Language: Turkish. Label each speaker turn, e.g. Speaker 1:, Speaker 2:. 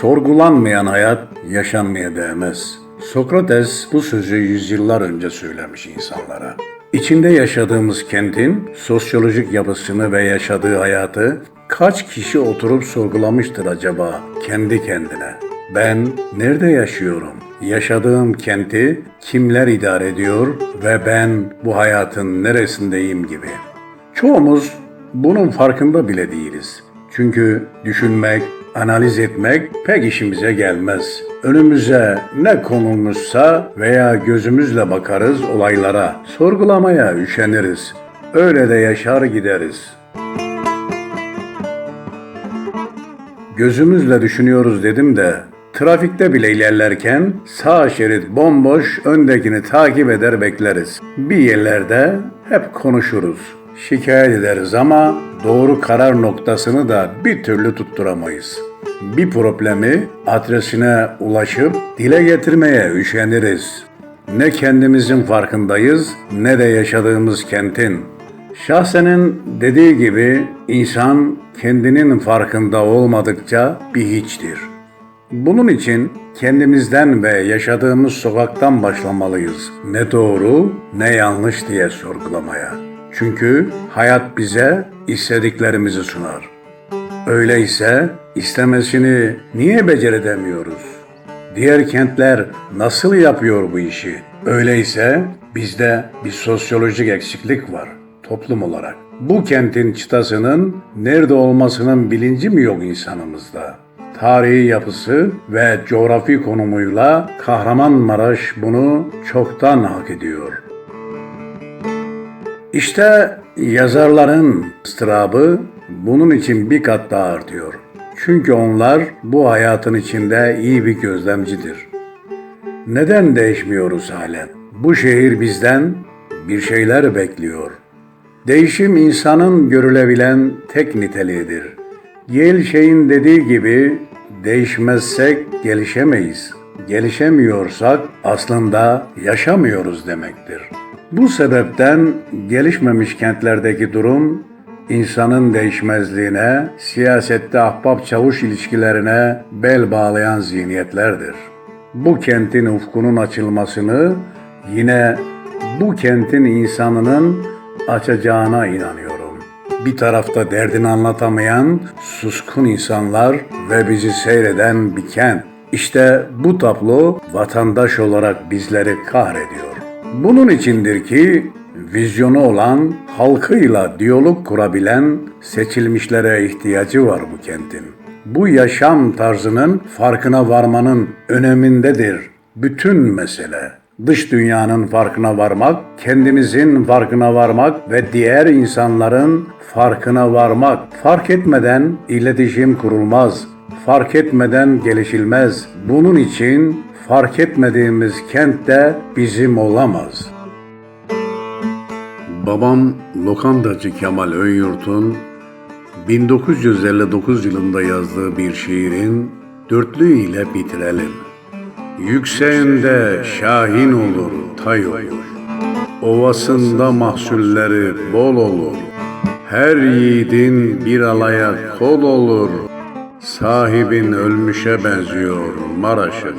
Speaker 1: Sorgulanmayan hayat yaşanmaya değmez. Sokrates bu sözü yüzyıllar önce söylemiş insanlara. İçinde yaşadığımız kentin sosyolojik yapısını ve yaşadığı hayatı kaç kişi oturup sorgulamıştır acaba kendi kendine? Ben nerede yaşıyorum? Yaşadığım kenti kimler idare ediyor ve ben bu hayatın neresindeyim gibi. Çoğumuz bunun farkında bile değiliz. Çünkü düşünmek, analiz etmek pek işimize gelmez. Önümüze ne konulmuşsa veya gözümüzle bakarız olaylara, sorgulamaya üşeniriz. Öyle de yaşar gideriz. Gözümüzle düşünüyoruz dedim de trafikte bile ilerlerken sağ şerit bomboş öndekini takip eder bekleriz. Bir yerlerde hep konuşuruz. Şikayet ederiz ama doğru karar noktasını da bir türlü tutturamayız. Bir problemi adresine ulaşıp dile getirmeye üşeniriz. Ne kendimizin farkındayız ne de yaşadığımız kentin. Şahsenin dediği gibi insan kendinin farkında olmadıkça bir hiçtir. Bunun için kendimizden ve yaşadığımız sokaktan başlamalıyız. Ne doğru ne yanlış diye sorgulamaya. Çünkü hayat bize istediklerimizi sunar. Öyleyse istemesini niye beceredemiyoruz? Diğer kentler nasıl yapıyor bu işi? Öyleyse bizde bir sosyolojik eksiklik var toplum olarak. Bu kentin çıtasının nerede olmasının bilinci mi yok insanımızda? Tarihi yapısı ve coğrafi konumuyla Kahramanmaraş bunu çoktan hak ediyor. İşte yazarların ıstırabı bunun için bir kat daha artıyor. Çünkü onlar bu hayatın içinde iyi bir gözlemcidir. Neden değişmiyoruz halen? Bu şehir bizden bir şeyler bekliyor. Değişim insanın görülebilen tek niteliğidir. Yel şeyin dediği gibi değişmezsek gelişemeyiz. Gelişemiyorsak aslında yaşamıyoruz demektir. Bu sebepten gelişmemiş kentlerdeki durum insanın değişmezliğine, siyasette ahbap çavuş ilişkilerine bel bağlayan zihniyetlerdir. Bu kentin ufkunun açılmasını yine bu kentin insanının açacağına inanıyorum. Bir tarafta derdini anlatamayan suskun insanlar ve bizi seyreden bir kent. İşte bu tablo vatandaş olarak bizleri kahrediyor. Bunun içindir ki vizyonu olan, halkıyla diyalog kurabilen seçilmişlere ihtiyacı var bu kentin. Bu yaşam tarzının farkına varmanın önemindedir bütün mesele. Dış dünyanın farkına varmak, kendimizin farkına varmak ve diğer insanların farkına varmak. Fark etmeden iletişim kurulmaz. Fark etmeden gelişilmez. Bunun için fark etmediğimiz kent de bizim olamaz. Babam lokantacı Kemal Önyurt'un 1959 yılında yazdığı bir şiirin dörtlüğü ile bitirelim. Yükseğinde şahin olur, tay olur. Ovasında mahsulleri bol olur. Her yiğidin bir alaya kol olur. Sahibin ölmüşe benziyor Maraş'ın.